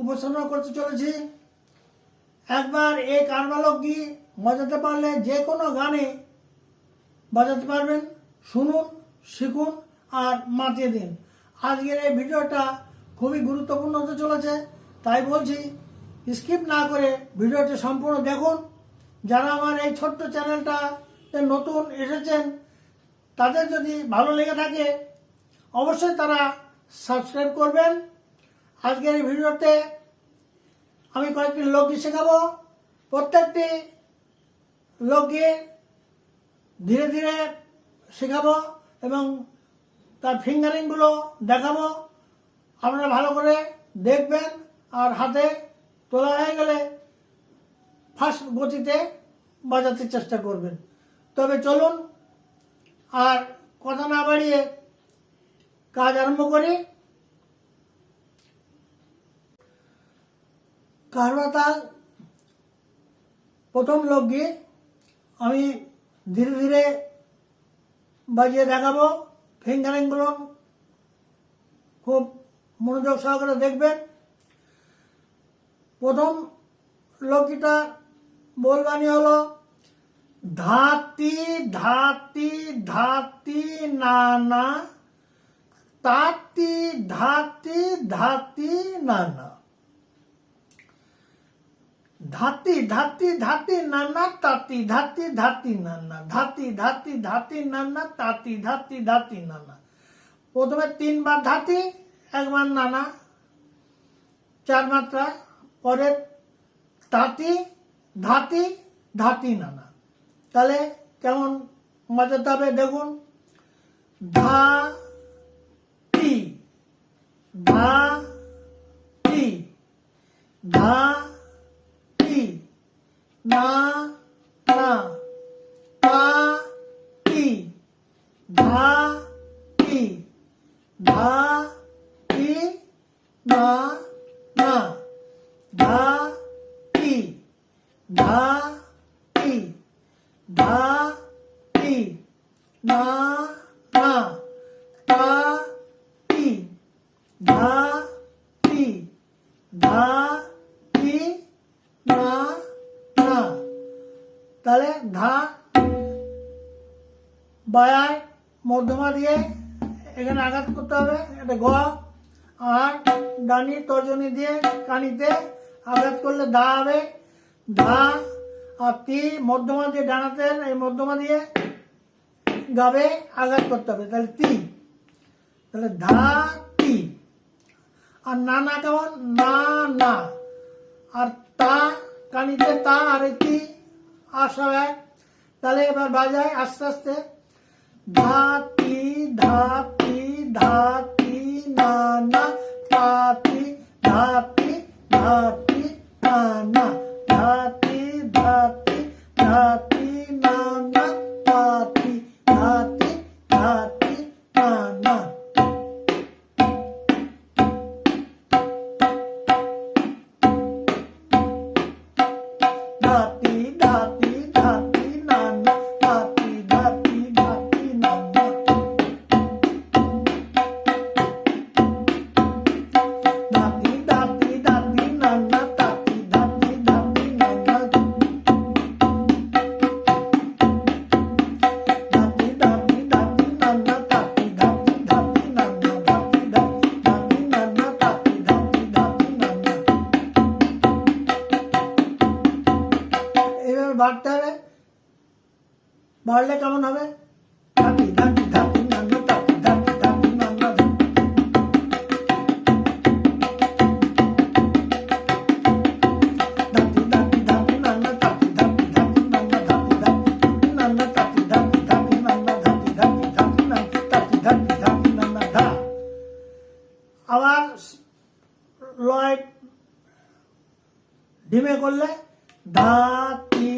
উপস্থাপনা করতে চলেছি। একবার এই কারবা লোকগীত বাজাতে পারলে যে কোনো গানে বাজাতে পারবেন। শুনুন, শিখুন আর মাতিয়ে দিন। আজকের এই ভিডিওটা খুবই গুরুত্বপূর্ণ হতে চলেছে। তাই বলছি, স্কিপ না করে ভিডিওটি সম্পূর্ণ দেখুন। যারা আমার এই ছোট্ট চ্যানেলটাতে নতুন এসেছেন, তাদের যদি ভালো লেগে থাকে, অবশ্যই তারা সাবস্ক্রাইব করবেন। আজকের এই ভিডিওতে আমি কয়েকটি লোকগীত শেখাবো। প্রত্যেকটি লোকগীত ধীরে ধীরে শেখাবো এবং তার ফিঙ্গারিংগুলো দেখাবো। আপনারা ভালো করে দেখবেন আর হাতে তোলা হয়ে গেলে ফার্স্ট গতিতে বাজাতে চেষ্টা করবেন। তবে চলুন আর কথা না বাড়িয়ে কাজ আরম্ভ করি। কারবাতাল প্রথম লোকগীত আমি ধীরে ধীরে বাজিয়ে দেখাবো। ফিঙ্গারিংগুলো খুব মনোযোগ সহকারে দেখবেন। প্রথম লোকগীতা বলবানি হলো ধাতি ধাতি ধাতি নানা তাতি ধাতি ধাতি নানা ধাতি ধাতি ধাতি, নানা, তাতি, ধাতি ধাতি, নানা, ধাতি ধাতি ধাতি, নানা, তাতি, ধাতি ধাতি, নানা। প্রথমে তিনবার ধাতি, একবার নানা, চার মাত্রা, পরে তাঁতি, ধাতি ধাতি, নানা। তাহলে কেমন বাজাতে হবে দেখুন? ধা তি ধা তি ধা నా నా పా పి ధా పి ధా పి বায়ায় মধ্যমা দিয়ে এখানে আঘাত করতে হবে, এটা গ। আর ডানি তর্জনী দিয়ে কানিতে আঘাত করলে দা হবে। ধা আর তি মধ্যমা দিয়ে ডানাতে এই মধ্যমা দিয়ে গাবে আঘাত করতে হবে, তাহলে তি। তাহলে ধা, তি। আর না না কেমন? না না। আর তা, কানিতে তা আর তি আসা এক। তাহলে এবার বাজায় আস্তে আস্তে। ধাতি ধাতি ধাতি না না তাতি ধাতি ধাতি না না ধাতি ধাতি ধাতি ধিমে করলে ধাতি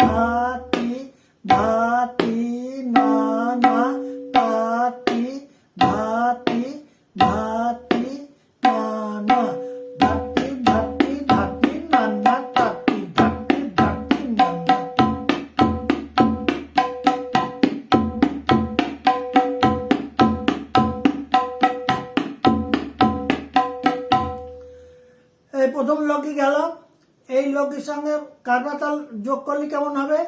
ধাতি ধাতি না তাতি ধাতি ধাতি না এই প্রথম লকে গেলাম এই লোকের সঙ্গে কার্বাতাল যোগ করলে কেমন হবে?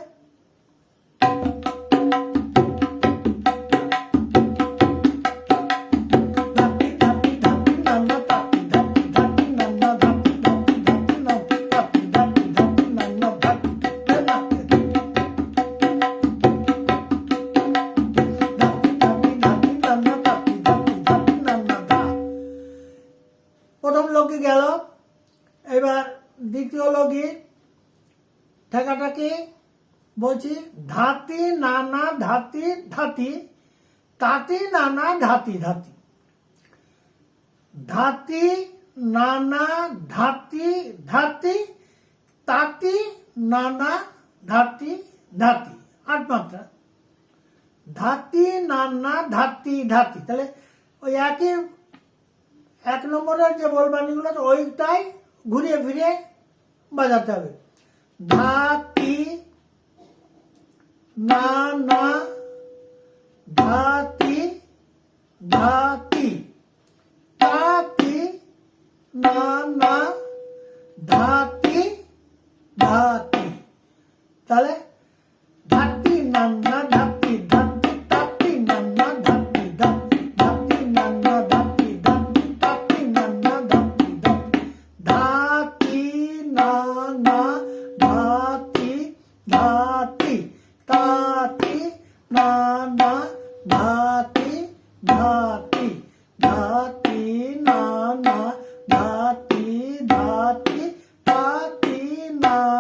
ধাতি ধাতি তাতি নানা, ধাতি ধাতি। ধাতি, নানা, ধাতি ধাতি, তাতি, নানা, ধাতি ধাতি। আট মাত্রা। ধাতি, নানা, ধাতি ধাতি। তাহলে ওই একই, এক নম্বরের যে বলবানিগুলো আছে, ওইটাই ঘুরিয়ে ফিরিয়ে বাজাতে হবে। ধাতি না না ধাতি ধাতি তাতি না না ধাতি ধাতি তাহলে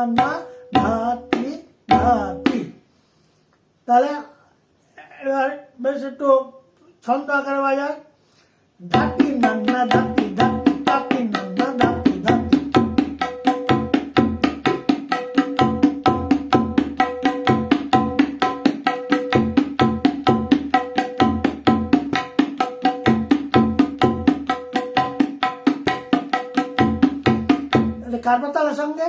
নানা ধাতি ধাতি তাহলে, এবার বেশ একটু ছন্দ আকারে বাজায়। ধাতি নান্না ধাতি ধাতি তাতি নান্না ধাতি ধাতি কারপাতালের সঙ্গে?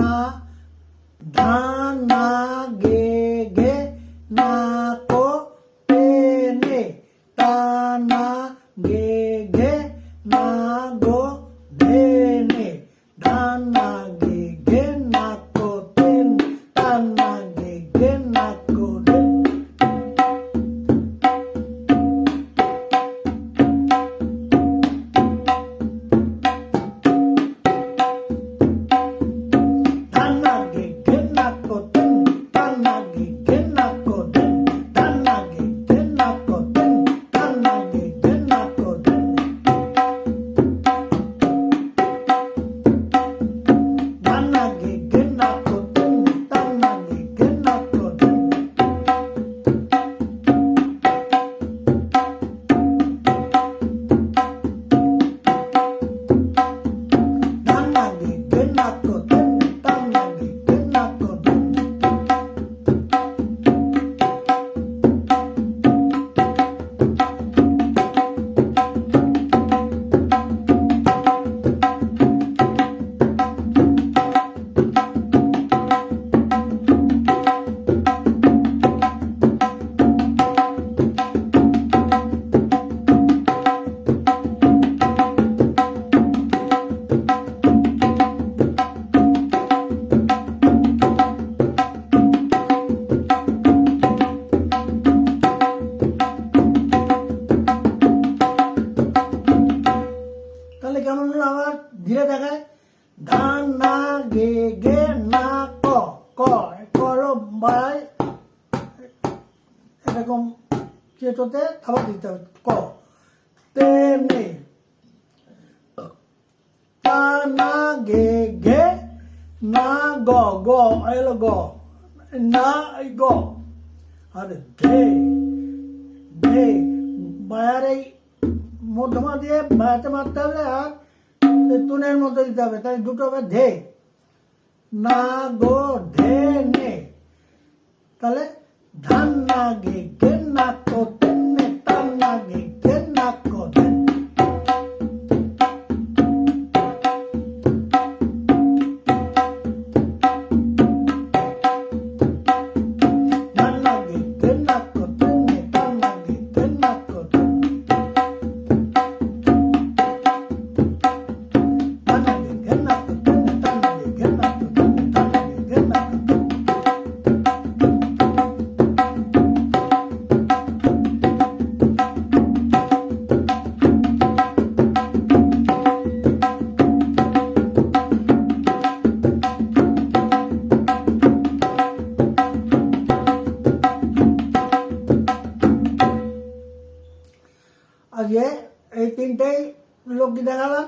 না ধান না গে চেটোতে আবার দিতে হবে। ক। তা না গে গে না গ গ এলো গ। না গ। ধে ধে মধ্যমা দিয়ে বায়াতে মারতে হবে আর তুনের মধ্যে দিতে হবে। তাই দুটো হবে ধে। না গো ধে নে। তাহলে ধান না গে গে না কো তিনটেই লোককে দেখালাম।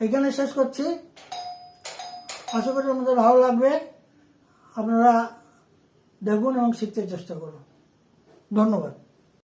এখানে শেষ করছি। আশা করি আমাদের ভালো লাগবে। আপনারা দেখুন এবং শিখতে চেষ্টা করুন। ধন্যবাদ।